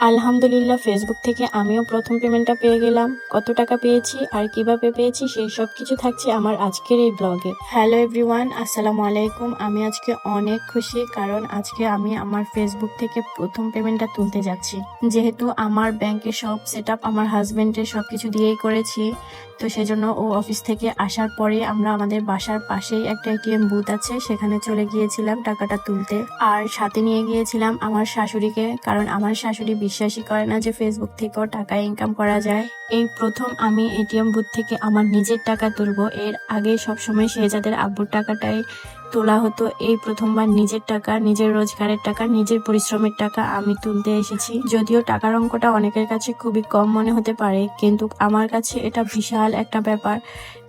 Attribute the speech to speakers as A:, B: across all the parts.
A: আলহামদুলিল্লাহ ফেসবুক থেকে আমিও প্রথম পেমেন্টটা পেয়ে গেলাম। কত টাকা পেয়েছি, আর কীভাবে পেয়েছি, সেই সব কিছু থাকছে আমার আজকের এই ব্লগে হ্যালো এভরিওয়ান আসসালামু আলাইকুম। আমি আজকে অনেক খুশি, কারণ আজকে আমি আমার ফেসবুক থেকে প্রথম পেমেন্টটা তুলতে যাচ্ছি। যেহেতু আমার ব্যাংকে সব সেট আপ আমার হাজবেন্ডের সব কিছু দিয়েই করেছি, তো সেজন্য ও অফিস থেকে আসার পরে আমরা আমাদের বাসার পাশেই একটা এটিএম বুথ আছে, সেখানে চলে গিয়েছিলাম টাকাটা তুলতে। আর সাথে নিয়ে গিয়েছিলাম আমার শাশুড়িকে, কারণ আমার শাশুড়ি বিশ্বাসই করে না যে ফেসবুক থেকেও টাকা ইনকাম করা যায়। এই প্রথম আমি এটিএম বুথ থেকে আমার নিজের টাকা তুলবো। এর আগে সবসময় সে যাদের আব্বুর টাকাটাই তোলা হতো। এই প্রথমবার নিজের টাকা, নিজের রোজগারের টাকা, নিজের পরিশ্রমের টাকা আমি তুলতে এসেছি। যদিও টাকার অঙ্কটা অনেকের কাছে খুবই কম মনে হতে পারে, কিন্তু আমার কাছে এটা বিশাল একটা ব্যাপার।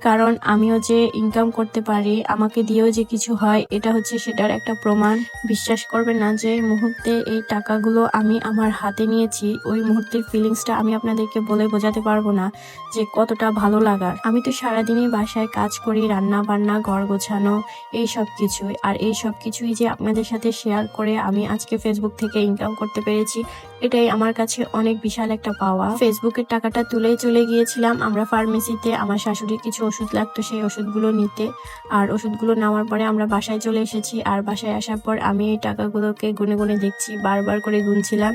A: কারণ আমিও যে ইনকাম করতে পারি, আমাকে দিয়েও যে কিছু হয়, এটা হচ্ছে সেটার একটা প্রমাণ। বিশ্বাস করবেন না যে, মুহূর্তে এই টাকাগুলো আমি আমার হাতে নিয়েছি, ওই মুহূর্তের ফিলিংসটা আমি আপনাদেরকে বলে বোঝাতে পারব না যে কতটা ভালো লাগার। আমি তো সারাদিনই বাসায় কাজ করি রান্না বান্না ঘর গোছানো এই সব কিছুই। আর এই সব কিছুই যে আপনাদের সাথে শেয়ার করে আমি আজকে ফেসবুক থেকে ইনকাম করতে পেরেছি, এটাই আমার কাছে অনেক বিশাল একটা পাওয়া। ফেসবুকের টাকাটা তুলেই চলে গিয়েছিলাম আমরা ফার্মেসিতে আমার শাশুড়ির কিছু ওষুধ লাগতো সেই ওষুধগুলো নিতে। আর ওষুধগুলো নেওয়ার পরে আমরা বাসায় চলে এসেছি, আর বাসায় আসার পর আমি এই টাকাগুলোকে গুনে গুনে দেখছি, বারবার করে গুনছিলাম।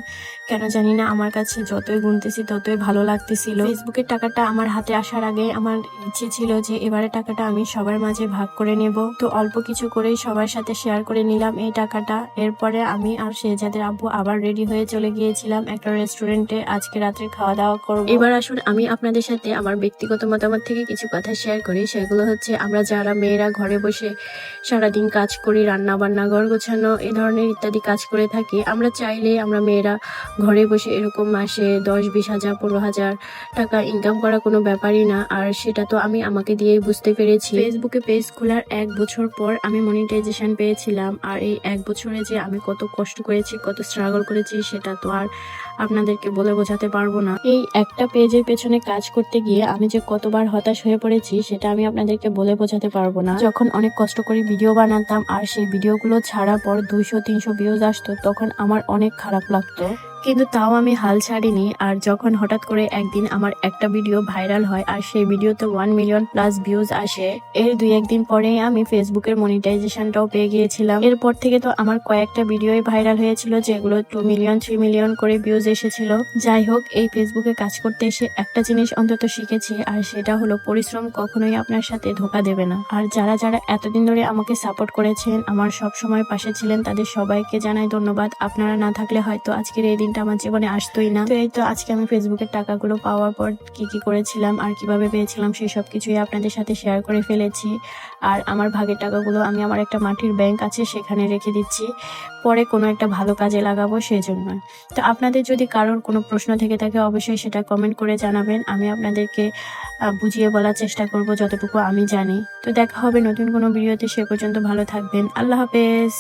A: কেন জানি না আমার কাছে যতই গুনতেছি ততই ভালো লাগতেছিল। ফেসবুকের টাকাটা আমার হাতে আসার আগে আমার ইচ্ছে ছিল যে এবারে টাকাটা আমি সবার মাঝে ভাগ করে নেব। তো অল্প কিছু করেই সবার সাথে শেয়ার করে নিলাম এই টাকাটা। এরপরে আমি আর শেহজাদের আব্বু আবার রেডি হয়ে চলে গিয়েছিলাম একটা রেস্টুরেন্টে আজকে রাত্রে খাওয়া দাওয়া করব। এবার আসুন আমি আপনাদের সাথে আমার ব্যক্তিগত মতামত থেকে কিছু কথা শেয়ার করি। সেগুলো হচ্ছে আমরা যারা মেয়েরা ঘরে বসে সারাদিন কাজ করি রান্না বান্না ঘর গোছানো এ ধরনের ইত্যাদি কাজ করে থাকি আমরা চাইলে আমরা মেয়েরা ঘরে বসে এরকম মাসে দশ বিশ হাজার পনেরো হাজার টাকা ইনকাম করা কোনো ব্যাপারই না। আর সেটা তো আমি আমাকে দিয়েই বুঝতে পেরেছি। ফেসবুকে পেজ খোলার এক বছর পর আমি মনিটাইজেশন পেয়েছিলাম আর এই এক বছরে যে আমি কত কষ্ট করেছি, কত স্ট্রাগল করেছি, সেটা তো আর আপনাদেরকে বলে বোঝাতে পারব না। এই একটা পেজের পেছনে কাজ করতে গিয়ে আমি যে কতবার হতাশ হয়ে পড়েছি, সেটা আমি আপনাদেরকে বলে বোঝাতে পারব না। যখন অনেক কষ্ট করে ভিডিও বানাতাম আর সেই ভিডিওগুলো ছাড়ার পর দুইশো, তিনশো ভিউজ আসতো, তখন আমার অনেক খারাপ লাগতো। কিন্তু তাও আমি হাল ছাড়িনি। আর যখন হঠাৎ করে একদিন আমার একটা ভিডিও ভাইরাল হয় আর সেই ভিডিওতে ওয়ান মিলিয়ন প্লাস ভিউজ আসে, এর দুই একদিন পরেই আমি ফেসবুকের মনিটাইজেশনটাও পেয়ে গিয়েছিলাম। এরপর থেকে তো আমার কয়েকটা ভিডিওই ভাইরাল হয়েছিল, যেগুলো টু মিলিয়ন থ্রি মিলিয়ন করে ভিউজ এসেছিল। যাই হোক, এই ফেসবুকে কাজ করতে এসে একটা জিনিস অন্তত শিখেছি, আর সেটা হলো পরিশ্রম কখনোই আপনার সাথে ধোকা দেবে না। আর যারা যারা এতদিন ধরে আমাকে সাপোর্ট করেছেন, আমার সব সময় পাশে ছিলেন, তাদের সবাইকে জানাই ধন্যবাদ। আপনারা না থাকলে হয়তো আজকের এই দিনটা আমার জীবনে আসতোই না। তো এই তো আজকে আমি ফেসবুকের টাকাগুলো পাওয়ার পর কি কি করেছিলাম আর কীভাবে পেয়েছিলাম সেই সব কিছুই আপনাদের সাথে শেয়ার করে ফেলেছি। আর আমার ভাগের টাকাগুলো আমি আমার একটা মাটির ব্যাংক আছে সেখানে রেখে দিচ্ছি। পরে কোনো একটা ভালো কাজে লাগাবো সেই জন্য তো আপনাদের যদি কারোর কোনো প্রশ্ন থেকে থাকে অবশ্যই সেটা কমেন্ট করে জানাবেন। আমি আপনাদেরকে বুঝিয়ে বলার চেষ্টা করব যতটুকু আমি জানি। তো দেখা হবে নতুন কোনো ভিডিওতে সে পর্যন্ত ভালো থাকবেন। আল্লাহ হাফেজ।